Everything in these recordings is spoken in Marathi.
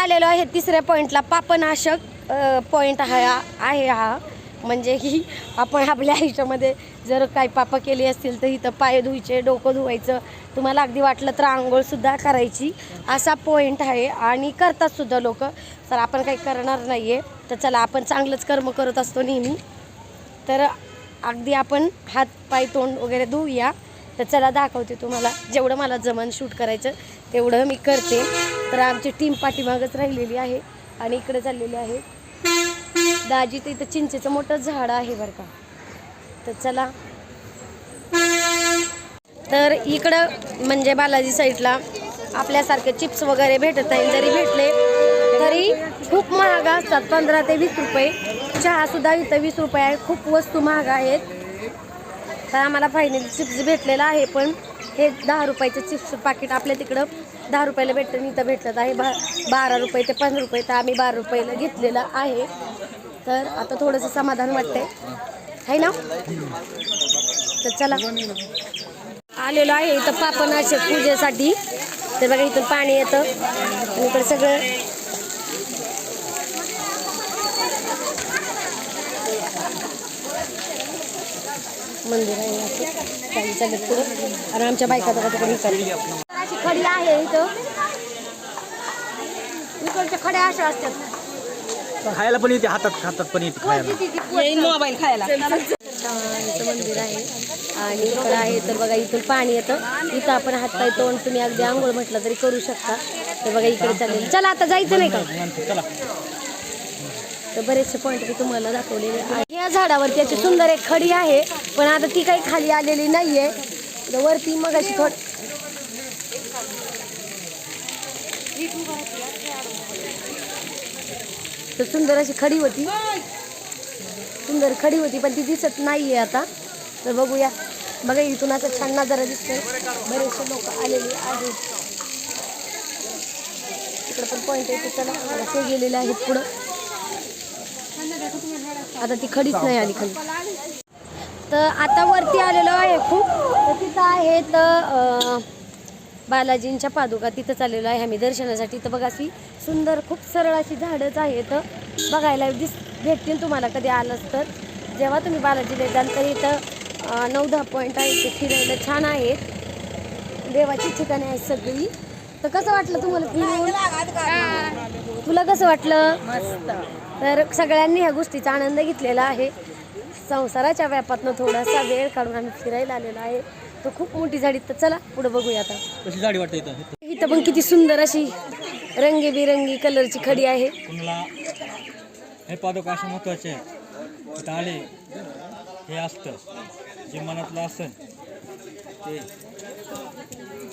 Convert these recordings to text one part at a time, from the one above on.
आलेलो आहे तिसऱ्या पॉईंटला पापनाशक पॉईंट हा आहे हा. म्हणजे की आपण आपल्या आयुष्यामध्ये जर काही पापं केली असतील तर इथं पाय धुवायचे डोकं धुवायचं. तुम्हाला अगदी वाटलं तर आंघोळसुद्धा करायची. असा पॉईंट आहे. आणि करतातसुद्धा लोक. तर आपण काही करणार नाही आहे तर चला आपण चांगलंच कर्म करत असतो नेहमी. तर अगदी आपण हात पाय तोंड वगैरे धुवूया. तर चला दाखवते तुम्हाला. जेवढं मला जमन शूट करायचं तेवढं मी करते. तर आमची टीम पाठीमागच राहिलेली आहे आणि इकडे चाललेली आहे. दाजी तर इथं चिंचेचं मोठं झाड आहे बरं का. तर चला. तर इकडं म्हणजे बालाजी साईडला आपल्यासारखे चिप्स वगैरे भेटत नाही. जरी भेटले तरी खूप महाग असतात. पंधरा ते वीस रुपये. चहासुद्धा इथं वीस रुपये आहे. खूप वस्तू महाग आहेत. तर आम्हाला फायनली चिप्स भेटलेला आहे पण हे दहा रुपयाचं चिप्स पाकिट आपल्या तिकडं दहा रुपयाला भेटतं आणि इथं भेटत आहे बा बारा रुपये ते पंधरा रुपये तर आम्ही बारा रुपयाला घेतलेलं आहे. तर आता थोडंसं समाधान वाटतंय. आहे ना? तर चला. आलेलो आहे इथं पापनाशक पूजेसाठी. तर बघा इथून पाणी येतं. आणि इकडे सगळं मंदिर आहे असं काही चालत पुढं आणि आमच्या बायका बघा तिकडे इकडे अशी खडी आहे इथं. इकडच्या खड्या अशा असतात. खायला पण येते हातात हातात पण येते मोबाईल खायला. मंदिर आहे. आणि इकडं आहे तर बघा इथून पाणी येतं. इथं आपण हातपाय तोंड तुम्ही अगदी आंघोळ म्हटलं तरी करू शकता. तर बघा इकडे चालेल चला आता जायचं नाही का? चला. तर बरेचसे पॉईंट मी तुम्हाला दाखवलेले आहे या झाडावरती त्याची सुंदर एक खडी आहे पण आता ती काही खाली आलेली नाहीये. तर वरती मग अशी थोड तर सुंदर अशी खडी होती. सुंदर खडी होती पण ती दिसत नाहीये आता. तर बघूया. बघा इथून आता छान नजारा दिसतोय. बरेचसे लोक आलेले आहेत. तिकडे पण पॉईंट आहे ते गेलेले आहेत पुढं. आता ती खडीच नाही आली खाली. तर आता वरती आलेलो आहे खूप. तर तिथं आहे तर बालाजींच्या पादुका तिथं आलेलो आहे आम्ही दर्शनासाठी. तर बघा अशी सुंदर खूप सरळ अशी झाडंच आहेत. बघायला दिस भेटतील तुम्हाला कधी आलंच तर. जेव्हा तुम्ही बालाजीला जाल तर इथं नऊ दहा पॉईंट आहेत. ते फिरायला छान आहेत. देवाची ठिकाणे आहेत सगळी. तर कसं वाटलं तुम्हाला फिरून तुला कसं वाटलं? मस्त तर सगळ्यांनी ह्या गोष्टीचा आनंद घेतलेला आहे. संसाराच्या व्यापातनं थोडासा वेळ काढून आम्ही फिरायला आलेलो आहे. तर खूप मोठी झाडी तर चला पुढे बघूया आता. कशी जाडी वाटते इथं? इथं पण किती सुंदर अशी रंगीबिरंगी कलरची खडी आहे. हे पादक असे महत्त्वाचे आले. हे असतं. जे मनातलं असेल ते.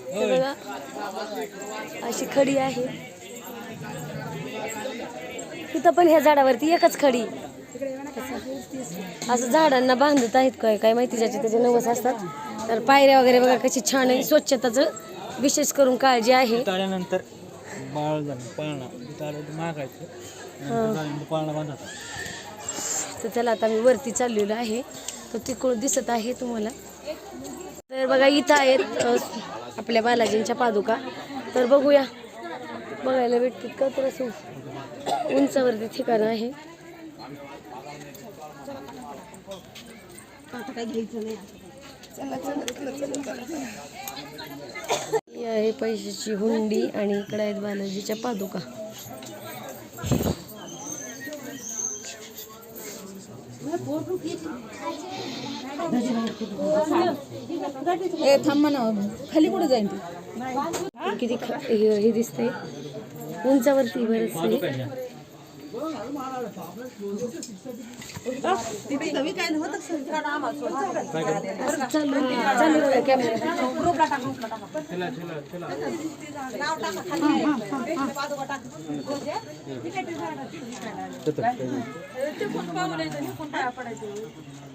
हे बघा. अशी खडी आहे. इथं पण ह्या झाडावरती एकच खडी. असं झाडांना बांधत आहेत काय काय माहिती ज्याचे त्याचे नवस असतात. तर पायऱ्या वगैरे बघा कशी छान आहे. स्वच्छताचं विशेष करून काळजी आहे. बाळ तर मागायचं. चला आता मी वरती चाललेलो आहे. तर तिकडून दिसत आहे तुम्हाला? तर बघा इथं आहेत आपल्या बालाजींच्या पादुका. तर बघूया. बघायला भेटतील का? तर असं उंचावरती ठिकाण आहे. ही आहे पैशाची हुंडी आणि इकडे आहेत बालाजीच्या पादुका. ए थांब म्हणा खाली कुठे जाईन ती? किती ख- हे हे दिसतंय. उंचावरती बरंच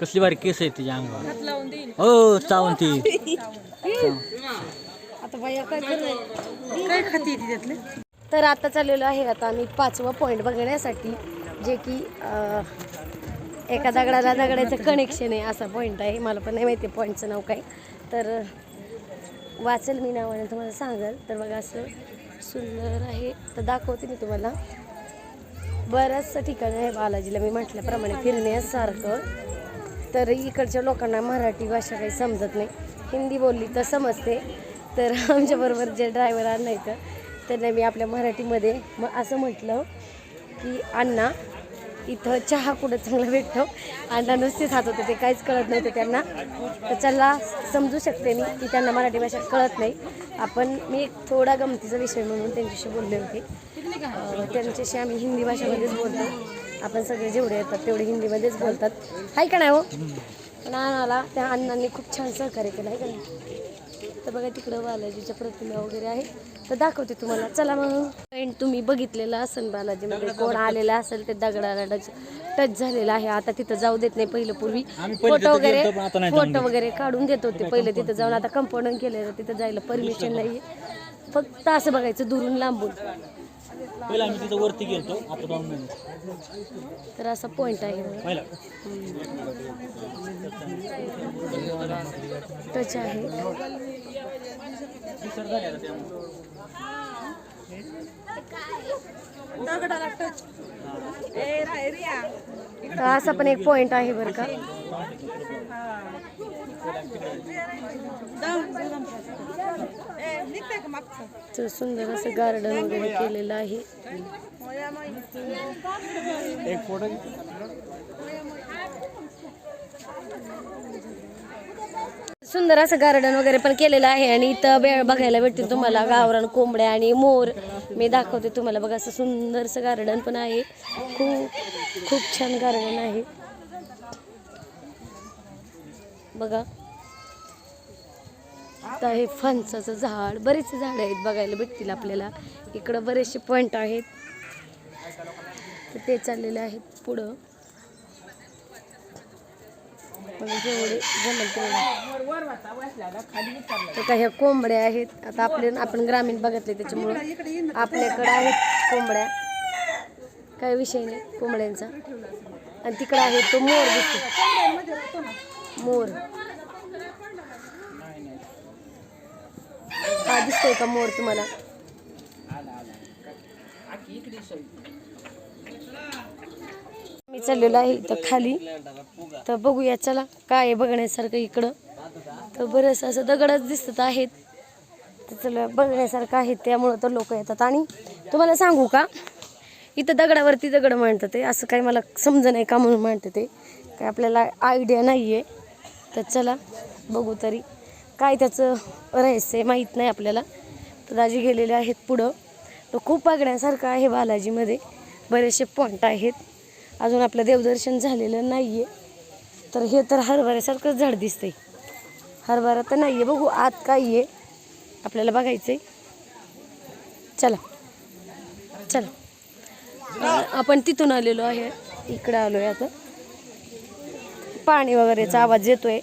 कसली बारीक केस आहे तिच्या अंगावर. हात लावून देईल. हो चावून ती. आता बाया काय करणार? काय खाते ती त्यातले? तर आता चाललेलो आहे आता आम्ही पाचवा पॉईंट बघण्यासाठी जे की अं, एका दगडाला दगडाचं कनेक्शन आहे असा पॉईंट आहे. मला पण नाही माहिती पॉईंटचं नाव काय. तर अं, वाचेल मी नावाने तुम्हाला सांगाल. तर बघा असं सुंदर आहे. तर दाखवते मी तुम्हाला. बऱ्याचशा ठिकाणी आहे बालाजीला. मी म्हटल्याप्रमाणे फिरण्यासारखं. तर इकडच्या लोकांना मराठी भाषा काही समजत नाही. हिंदी बोलली तर समजते. तर आमच्याबरोबर जे ड्रायव्हर आणलं इथं त्यांना मी आपल्या मराठीमध्ये मग असं म्हटलं की अण्णा इथं चहा कुठं चांगला भेटतो? अण्णा नुसतेच हात होते ते काहीच कळत नव्हतं त्यांना. तर चला समजू शकते मी की त्यांना मराठी भाषा कळत नाही. आपण मी एक थोडा गमतीचा विषय म्हणून त्यांच्याशी बोलले होते. त्यांच्याशी आम्ही हिंदी भाषेमध्येच बोलतो. आपण सगळे जेवढे येतात तेवढे हिंदीमध्येच बोलतात. हाय का नाही हो? पण अण्णाला त्या अण्णांनी खूप छान सहकार्य केलं आहे का नाही? तर बघा तिकडं बालाजीच्या प्रतिमा वगैरे आहे. तर दाखवते तुम्हाला. चला मग. पॉईंट तुम्ही बघितलेला असेल बालाजीमध्ये कोण आलेला असेल ते दगडाला टच टच झालेला आहे. आता तिथं जाऊ देत नाही पहिलं पूर्वी. फोटो वगैरे फोटो वगैरे काढून देत होते पहिले तिथं जाऊन. आता कंपाऊंड केलेलं तिथं जायला परमिशन नाही. फक्त असं बघायचं दुरून लांबून. पहिला आम्ही तिथं वरती गेलतो आता जाऊन नाही. तर असा पॉईंट आहे. पहिला. टच आहे. दगडाला टच ए राय रिया तर असा पण एक पॉईंट आहे बरं का जाऊन जाऊन. ए निघते का मागचं तर सुंदर असं गार्डन वगैरे केलेलं आहे मोया माई. एक फोटो सुंदर असं गार्डन वगैरे पण केलेलं आहे आणि इथं वेळ बघायला भेटतील तुम्हाला. गावरान कोंबड्या आणि मोर. मी दाखवते तुम्हाला. बघा असं सुंदरसं गार्डन पण आहे. खूप खूप छान गार्डन आहे. बघा. आता हे फणसाचं झाड. बरेचसे झाडं आहेत बघायला भेटतील आपल्याला. इकडं बरेचसे पॉईंट आहेत. तर ते चाललेले आहेत पुढं. म्हणजे जेवढे जमेल तेवढे. तर काही ह्या कोंबड्या आहेत. आता आपले आपण ग्रामीण बघितले त्याच्यामुळं आपल्याकडे आहेत कोंबड्या. काही विषय नाही कोंबड्यांचा. आणि तिकडे आहे तो मोर दिसतो. मोर. हा दिसतोय का मोर तुम्हाला? मी चाललेलो आहे इथं खाली. तर बघूया चला काय आहे बघण्यासारखं इकडं. तर बरंच असं दगडच दिसत आहेत. तर चला बघण्यासारखं आहे त्यामुळं तर लोक येतात. आणि तुम्हाला सांगू का? इथं दगडावरती दगड मांडतं ते. असं काही मला समज नाही का म्हणून मांडतं ते. काय आपल्याला आयडिया नाही आहे तर चला बघू तरी. काय त्याचं रहस्य आहे माहीत नाही आपल्याला. तर दाजी गेलेले आहेत पुढं. तर खूप बघण्यासारखं आहे बालाजीमध्ये. बरेचसे पॉईंट आहेत. अजून आपलं देवदर्शन झालेलं नाही आहे तर हे तर हरभऱ्यासारखंच झाड दिसतंय. हरभरा तर नाही आहे बघू आत काय आहे. आपल्याला बघायचं आहे चला. चला आपण तिथून आलेलो आहे. इकडं आलो आहे आता. पाणी वगैरेचा आवाज येतोय.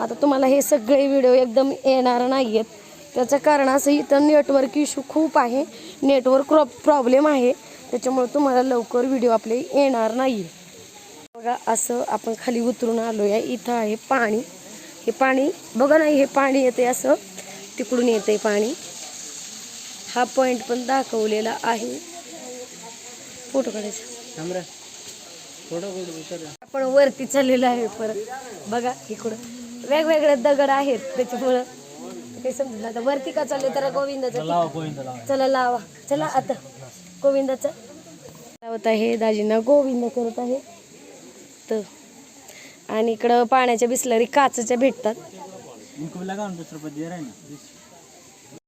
आता तुम्हाला हे सगळे व्हिडिओ एकदम येणार नाही आहेत त्याचं कारण असं इथं नेटवर्क इश्यू खूप आहे. नेटवर्क प्रॉब्लेम आहे. त्याच्यामुळे तुम्हाला लवकर व्हिडिओ आपले येणार नाही. बघा असं आपण खाली उतरून आलो आहे इथं आहे पाणी. हे पाणी बघा नाही हे पाणी येते असं. तिकडून येते पाणी. हा पॉईंट पण दाखवलेला आहे. फोटो काढायचा. आपण वरती चाललेलो आहे परत. बघा इकडं. वेगवेगळे दगड आहेत त्याच्यामुळं. काही समजलं. आता वरती का चालले? तर गोविंद चला लावा. चला आता. गोविंदाचं. लावत आहे दाजींना गोविंद करत आहे. तर आणि इकडं पाण्याच्या बिसलरी काचच्या भेटतात.